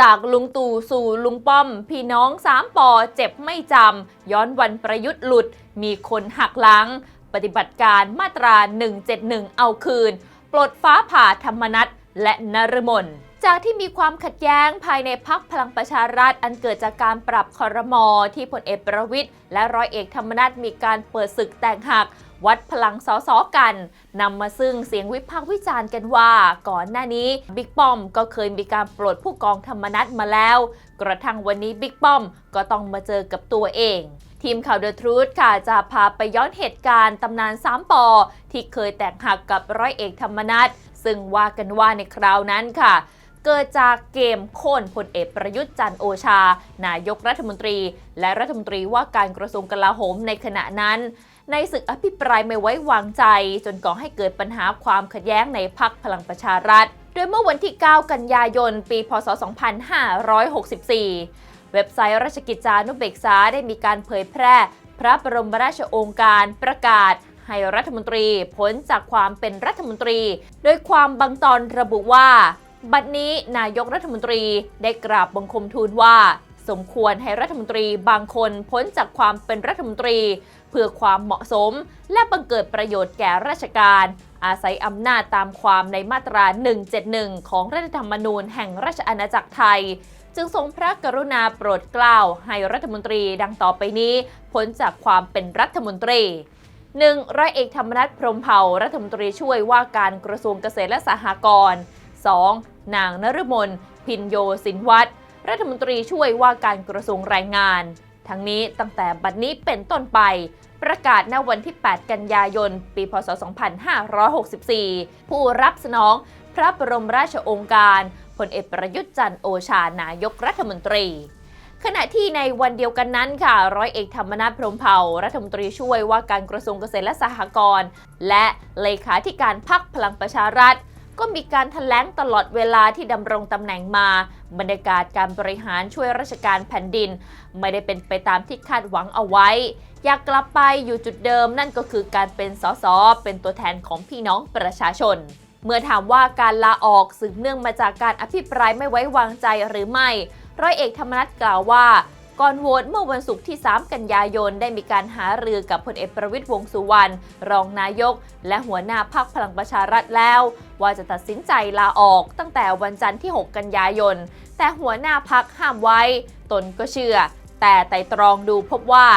จากลุงตู่สู่ลุงป้อม พี่น้องสามปอเจ็บไม่จำ ย้อนวันประยุทธ์หลุด มีคนหักหลัง ปฏิบัติการมาตรา 171 เอาคืน ปลดฟ้าผ่าธรรมนัตและนรมนจากที่มีความขัดแย้งภายในพักพลังประชารัฐอันเกิดจากการปรับคอรมอที่พลเอกประวิทย์และร้อยเอกธรรมนัฐมีการเปิดศึกแต่งหัก วัดพลังสอสอกันนำมาซึ่งเสียงวิพากษ์วิจารณ์กันว่า ก่อนหน้านี้บิ๊กป้อมก็เคยมีการปลดผู้กองธรรมนัฐมาแล้ว กระทั่งวันนี้บิ๊กป้อมก็ต้องมาเจอกับตัวเองทีมข่าว The Truth ค่ะจะพาไปย้อนเหตุการณ์ตำนานสามปอที่เคยแตกหักกับร้อยเอกธรรมนัฐซึ่งว่ากันว่าในคราวนั้นค่ะ เกิดจากเกมโค่นพลเอกประยุทธ์จันโอชา นายกรัฐมนตรี และรัฐมนตรีว่าการกระทรวงกลาโหมในขณะนั้น ในศึกอภิปรายไม่ไว้วางใจ จนก่อให้เกิดปัญหาความขัดแย้งในพักพลังประชารัฐ โดยเมื่อวันที่ 9 กันยายน ปี พศ 2564 เว็บไซต์ราชกิจจานุเบกษาได้มีการเผยแพร่ พระบรมราชโองการประกาศให้รัฐมนตรีพ้นจากความเป็นรัฐมนตรี โดยความบางตอนระบุว่า บัดนี้นายกรัฐมนตรีได้กราบบังคมทูลว่า สมควรให้รัฐมนตรีบางคนพ้นจากความเป็นรัฐมนตรี เพื่อความเหมาะสม และบังเกิดประโยชน์แก่ราชการ อาศัยอำนาจตามความในมาตรา 171 ของรัฐธรรมนูญแห่งราชอาณาจักรไทย จึงทรงพระกรุณาโปรดเกล้าให้รัฐมนตรีดังต่อไปนี้ พ้นจากความเป็นรัฐมนตรี 1. ร้อยเอกธรรมนัฐพรมเผ่ารัฐมนตรีช่วยว่าการกระทรวงเกษตรและสหกรณ์ 2. นางนฤมลพินโยสินวัตร รัฐมนตรีช่วยว่าการกระทรวงแรงงาน ทั้งนี้ตั้งแต่บัดนี้เป็นต้นไป ประกาศณวันที่ 8 กันยายน ปี พศ 2564 ผู้รับสนองพระบรมราชโองการพลเอกประยุทธ์จันทร์โอชานายกรัฐมนตรี ขณะที่ในวันเดียวกันนั้นค่ะ ร้อยเอกธรรมนัฐพรมเผ่ารัฐมนตรีช่วยว่าการกระทรวงเกษตรและสหกรณ์และเลขาธิการพักพลังประชารัฐ ก็มีการถแถลงตลอดเวลาที่ดำรงตำแหน่งมา บรรยากาศการบริหารช่วยราชการแผ่นดิน ไม่ได้เป็นไปตามที่คาดหวังเอาไว้ อยากกลับไปอยู่จุดเดิมนั่นก็คือการเป็นสสเป็นตัวแทนของพี่น้องประชาชน เมื่อถามว่าการลาออกสืบเนื่องมาจากการอภิปรายไม่ไว้วางใจหรือไม่ ร้อยเอกธรรมนัฐกล่าวว่า ก่อนโหวตเมื่อวันศุกร์ที่ 3 กันยายนได้มีการหารือกับพลเอกประวิตยวงสุวรรณรองนายก และหัวหน้าพักพลังประชารัฐแล้ว ว่าจะตัดสินใจลาออกตั้งแต่วันจันทร์ที่ 6 กันยายน แต่หัวหน้าพักห้ามไว้ ตนก็เชื่อ แต่ไต่ตรองดูพบว่า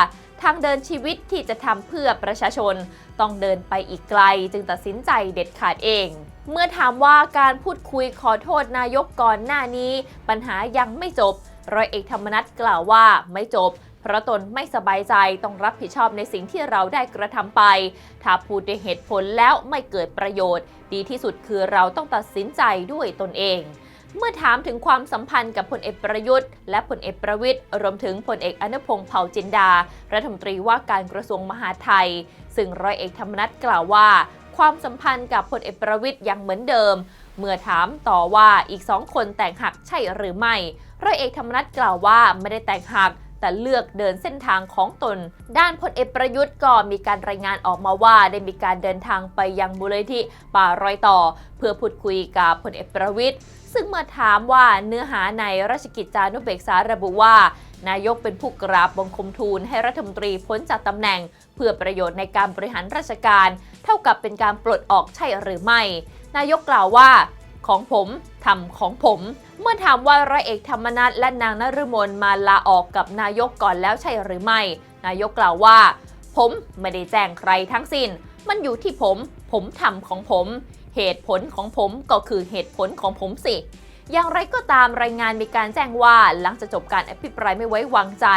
ทางเดินชีวิตที่จะทำเพื่อประชาชน ต้องเดินไปอีกไกล จึงตัดสินใจเด็ดขาดเอง เมื่อถามว่าการพูดคุยขอโทษนายกก่อนหน้านี้ ปัญหายังไม่จบ ร้อยเอกธรรมนัฐกล่าวว่าไม่จบ เพราะตนไม่สบายใจต้องรับผิดชอบในสิ่งที่เราได้กระทำไป ถ้าพูดด้วยเหตุผลแล้วไม่เกิดประโยชน์ ดีที่สุดคือเราต้องตัดสินใจด้วยตนเองเมื่อถามถึงความสัมพันธ์กับพลเอกประยุทธ์ และพลเอกประวิทย์รวมถึงพลเอกอนุพงศ์เผ่าจินดา รัฐมนตรีว่าการกระทรวงมหาดไทย ซึ่งร้อยเอกธรรมนัฐกล่าวว่า ความสัมพันธ์กับพลเอกประวิทย์ยังเหมือนเดิม เมื่อถามต่อว่าอีกสองคนแต่งหักใช่หรือไม่ร้อยเอกธรรมนัฐกล่าวว่าไม่ได้แต่งหักแต่เลือกเดินเส้นทางของตน ด้านพลเอกประยุทธ์ก็มีการรายงานออกมาว่า ได้มีการเดินทางไปยังมูลนิธิป่ารอยต่อ เพื่อพูดคุยกับพลเอกประวิทย์ซึ่งเมื่อถามว่าเนื้อหาในราชกิจจานุเบกษาระบุว่า นายกเป็นผู้กราบบังคมทูลให้รัฐมนตรีพ้นจากตำแหน่ง เพื่อประโยชน์ในการบริหารราชการ เท่ากับเป็นการปลดออกใช่หรือไม่ นายกกล่าวว่าของผมทำของผม เมื่อถามว่าร้อยเอกธรรมนัฐและนางนฤมลมาลาออกกับนายกก่อนแล้วใช่หรือไม่ นายกกล่าวว่า ผมไม่ได้แจ้งใครทั้งสิ้น มันอยู่ที่ผม ผมทำของผม เหตุผลของผมก็คือเหตุผลของผมสิ อย่างไรก็ตามรายงานมีการแจ้งว่าหลังจากจบการอภิปรายไม่ไว้วางใจ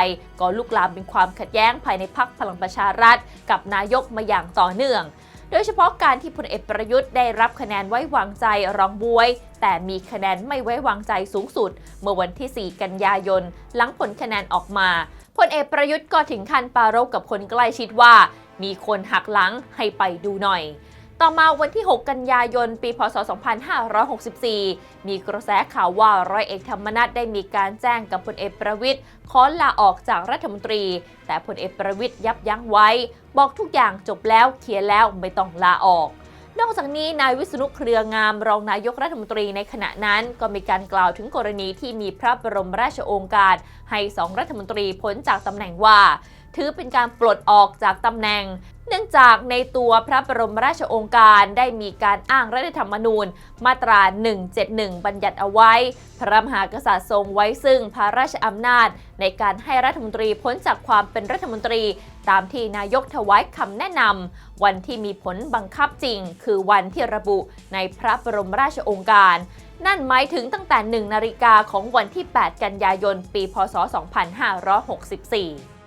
ก็ลุกลามเป็นความขัดแย้งภายในพักพลังประชารัฐ กับนายกมาอย่างต่อเนื่อง โดยเฉพาะการที่พลเอกประยุทธ์ได้รับคะแนนไว้วางใจรองบวย แต่มีคะแนนไม่ไว้วางใจสูงสุด เมื่อวันที่ 4 กันยายน หลังผลคะแนนออกมาพลเอกประยุทธ์ก็ถึงขั้นปารกกับคนใกล้ชิดว่า มีคนหักหลังให้ไปดูหน่อย ต่อมาวันที่ 6 กันยายน ปี พศ 2564 มีกระแสข่าวว่าร้อยเอกธรรมนัฐได้มีการแจ้งกับพลเอกประวิทย์ขอลาออกจากรัฐมนตรี แต่พลเอกประวิทย์ยับยั้งไว้ บอกทุกอย่างจบแล้วเคลียร์แล้วไม่ต้องลาออกนอกจากนี้นายวิษณุเครืองามรองนายกรัฐมนตรีในขณะนั้น ก็มีการกล่าวถึงกรณีที่มีพระบรมราชโองการ ให้สองรัฐมนตรีพ้นจากตำแหน่งว่า ถือเป็นการปลดออกจากตำแหน่ง เนื่องจากในตัวพระบรมราชโองการได้มีการอ้างรัฐธรรมนูญ มาตรา 171 บัญญัติเอาไว้ พระมหากษัตริย์ทรงไว้ซึ่งพระราชอำนาจ ในการให้รัฐมนตรีพ้นจากความเป็นรัฐมนตรี ตามที่นายกถวายคำแนะนำวันที่มีผลบังคับจริง คือวันที่ระบุในพระบรมราชโองการนั่นหมายถึงตั้งแต่ 1 นาฬิกาของวันที่ 8 กันยายน ปี พศ 2564